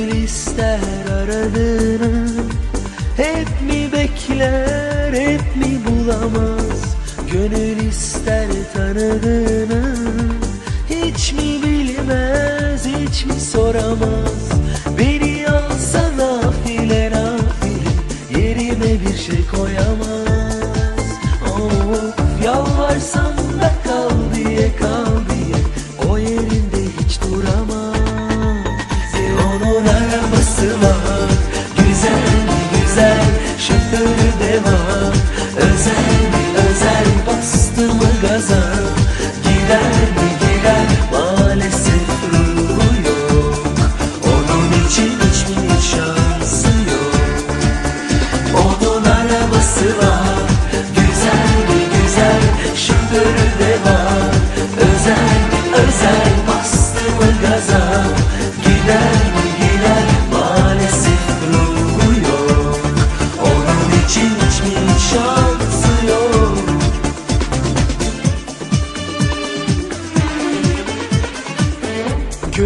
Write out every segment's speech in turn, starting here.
gönül ister aradığını? Hep mi bekler hep mi bulamaz? Gönül ister tanıdığını? Hiç mi bilmez hiç mi soramaz? Beni alsana file nafile Yerime bir şey koyamaz. Of oh, yalvarsam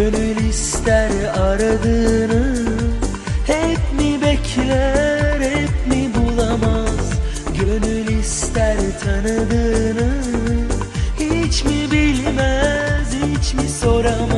Gönül ister aradığını Hep mi bekler hep mi bulamaz? Gönül ister tanıdığını Hiç mi bilmez hiç mi soramaz?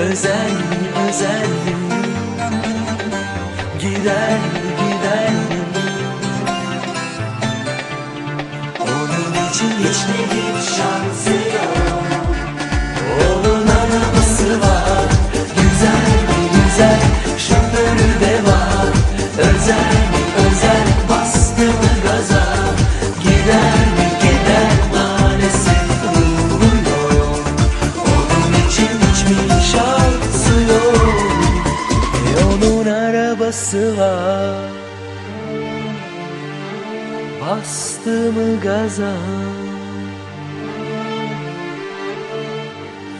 Özel özel Gider gider. Onun için hiç ne şansı sıla Bastı mı gaza?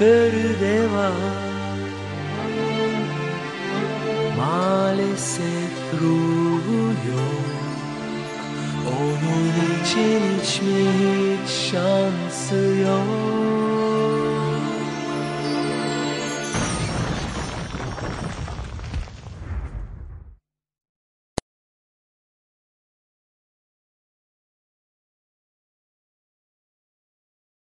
Böyle var Maalesef ruhu yok. Onun için hiç mi hiç şansı yok.